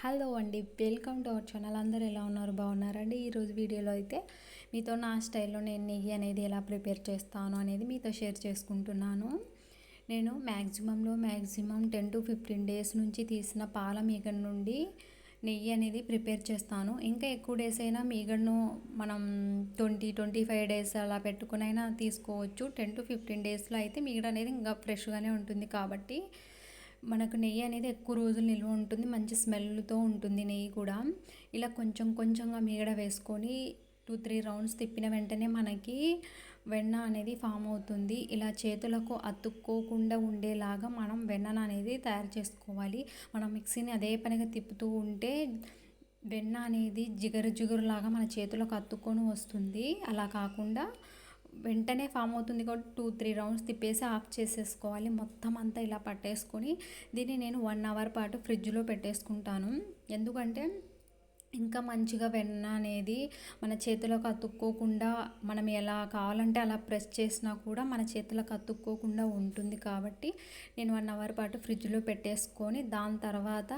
Hello అండి welcome to our channel. అందరూ ఎలా ఉన్నారు? బాగున్నారండి ఈరోజు వీడియోలో అయితే మీతో నా స్టైల్లో నేను నెయ్యి అనేది ఎలా ప్రిపేర్ చేస్తాను అనేది మీతో షేర్ చేసుకుంటున్నాను. నేను మ్యాక్సిమంలో maximum ten to fifteen days నుంచి తీసిన పాల మీగడ నుండి నెయ్యి అనేది ప్రిపేర్ చేస్తాను. ఇంకా ఎక్కువ డేస్ అయినా మీగడను మనం ట్వంటీ ట్వంటీ ఫైవ్ డేస్ అలా పెట్టుకునైనా తీసుకోవచ్చు. టెన్ టు ఫిఫ్టీన్ డేస్లో అయితే మీగడ అనేది ఇంకా ఫ్రెష్గానే ఉంటుంది కాబట్టి మనకు నెయ్యి అనేది ఎక్కువ రోజులు నిల్వ ఉంటుంది మంచి స్మెల్తో ఉంటుంది నెయ్యి కూడా. ఇలా కొంచెం కొంచెంగా మీగడ వేసుకొని టూ త్రీ రౌండ్స్ తిప్పిన వెంటనే మనకి వెన్న అనేది ఫామ్ అవుతుంది. ఇలా చేతులకు అతుక్కోకుండా ఉండేలాగా మనం వెన్నను అనేది తయారు చేసుకోవాలి. మనం మిక్సీని అదే పనిగా తిప్పుతూ ఉంటే వెన్న అనేది జిగరు జిగురులాగా మన చేతులకు అతుక్కొని వస్తుంది. అలా కాకుండా వెంటనే ఫామ్ అవుతుంది కాబట్టి టూ త్రీ రౌండ్స్ తిప్పేసి ఆఫ్ చేసేసుకోవాలి. మొత్తం అంతా ఇలా పట్టేసుకొని దీన్ని నేను వన్ అవర్ పాటు ఫ్రిడ్జ్లో పెట్టేసుకుంటాను. ఎందుకంటే ఇంకా మంచిగా వెన్న అనేది మన చేతులకు అతుక్కోకుండా మనం ఎలా కావాలంటే అలా ప్రెస్ చేసినా కూడా మన చేతులకు అతుక్కోకుండా ఉంటుంది కాబట్టి నేను వన్ అవర్ పాటు ఫ్రిడ్జ్లో పెట్టేసుకొని దాని తర్వాత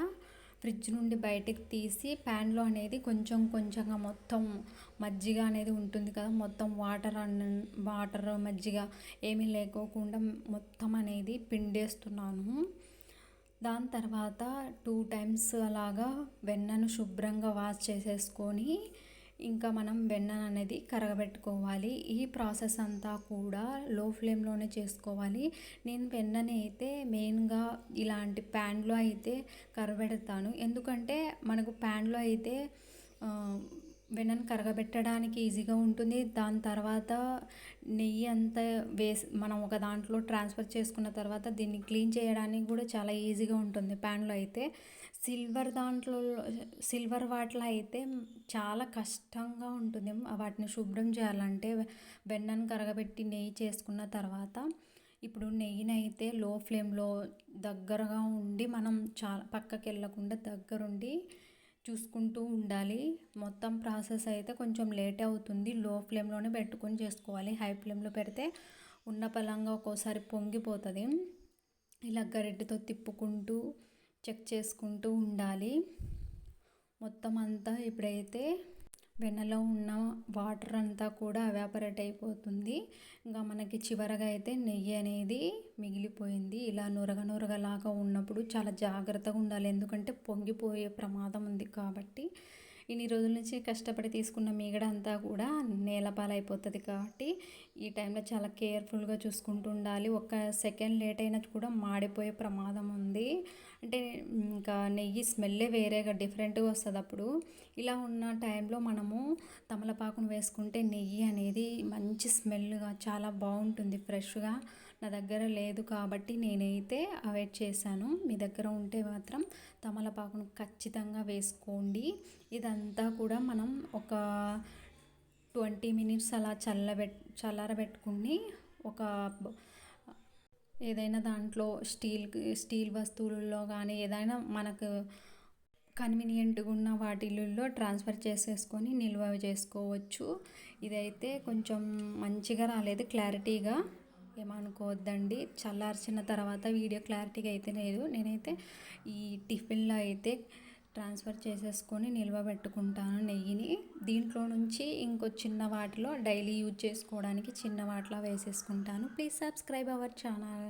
ఫ్రిడ్జ్ నుండి బయటకు తీసి ప్యాన్లో అనేది కొంచెం కొంచెంగా మొత్తం మజ్జిగ అనేది ఉంటుంది కదా మొత్తం వాటర్ అన్న వాటర్ మజ్జిగ ఏమీ లేకోకుండా మొత్తం అనేది పిండేస్తున్నాను. దాని తర్వాత టూ టైమ్స్ అలాగా వెన్నను శుభ్రంగా వాష్ చేసేసుకొని ఇంకా మనం వెన్న అనేది కరగబెట్టుకోవాలి. ఈ ప్రాసెస్ అంతా కూడా లో ఫ్లేమ్లోనే చేసుకోవాలి. నేను వెన్నని అయితే మెయిన్గా ఇలాంటి ప్యాన్లో అయితే కరగబెడతాను ఎందుకంటే మనకు ప్యాన్లో అయితే వెన్నను కరగబెట్టడానికి ఈజీగా ఉంటుంది. దాని తర్వాత నెయ్యి అంతా వేసి మనం ఒక దాంట్లో ట్రాన్స్ఫర్ చేసుకున్న తర్వాత దీన్ని క్లీన్ చేయడానికి కూడా చాలా ఈజీగా ఉంటుంది ప్యాన్లో అయితే. సిల్వర్ దాంట్లో సిల్వర్ వాటిలో అయితే చాలా కష్టంగా ఉంటుంది. వాటిని శుభ్రం చేయాలంటే వెన్నను కరగబెట్టి నెయ్యి చేసుకున్న తర్వాత ఇప్పుడు నెయ్యిని అయితే లో ఫ్లేమ్లో దగ్గరగా ఉండి మనం చాలా పక్కకి వెళ్ళకుండా దగ్గరుండి చూసుకుంటూ ఉండాలి. మొత్తం ప్రాసెస్ అయితే కొంచెం లేట్ అవుతుంది. లో ఫ్లేమ్లోనే పెట్టుకొని చేసుకోవాలి. హై ఫ్లేమ్లో పెడితే ఉన్న పలంగా ఒక్కోసారి పొంగిపోతుంది. ఇలా గరిటెతో తిప్పుకుంటూ చెక్ చేసుకుంటూ ఉండాలి. మొత్తం అంతా ఇప్పుడైతే వెన్నలో ఉన్న వాటర్ అంతా కూడా ఎవాపరేట్ అయిపోతుంది. ఇంకా మనకి చివరగా అయితే నెయ్యి అనేది మిగిలిపోయింది. ఇలా నురగ నురగలాగా ఉన్నప్పుడు చాలా జాగ్రత్తగా ఉండాలి. ఎందుకంటే పొంగిపోయే ప్రమాదం ఉంది కాబట్టి. ఇన్ని రోజుల నుంచి కష్టపడి తీసుకున్న మీగడ అంతా కూడా నేలపాలైపోతుంది కాబట్టి ఈ టైంలో చాలా కేర్ఫుల్గా చూసుకుంటూ ఉండాలి. ఒక సెకండ్ లేట్ అయినా కూడా మాడిపోయే ప్రమాదం ఉంది. అంటే ఇంకా నెయ్యి స్మెల్లే వేరేగా డిఫరెంట్గా వస్తుంది అప్పుడు. ఇలా ఉన్న టైంలో మనము తమలపాకును వేసుకుంటే నెయ్యి అనేది మంచి స్మెల్గా చాలా బాగుంటుంది ఫ్రెష్గా. నా దగ్గర లేదు కాబట్టి నేనైతే అవాయిడ్ చేశాను. మీ దగ్గర ఉంటే మాత్రం తమలపాకును ఖచ్చితంగా వేసుకోండి. ఇదంతా కూడా మనం ఒక ట్వంటీ మినిట్స్ అలా చల్లబెట్ చల్లారబెట్టుకుని ఒక ఏదైనా దాంట్లో స్టీల్ స్టీల్ వస్తువులలో కానీ ఏదైనా మనకు కన్వీనియంట్గా ఉన్న వాటిల్లో ట్రాన్స్ఫర్ చేసేసుకొని నిల్వ చేసుకోవచ్చు. ఇదైతే కొంచెం మంచిగా రాలేదు క్లారిటీగా. ఏమనుకోవద్దండి. చల్లార్చిన తర్వాత వీడియో క్లారిటీగా అయితే లేదు. నేనైతే ఈ టిఫిన్లో అయితే ట్రాన్స్ఫర్ చేసేసుకొని నిల్వ పెట్టుకుంటాను నెయ్యిని. దీంట్లో నుంచి ఇంకో చిన్న వాటిలో డైలీ యూజ్ చేసుకోవడానికి చిన్న వాటిలో వేసేసుకుంటాను. Please subscribe our channel.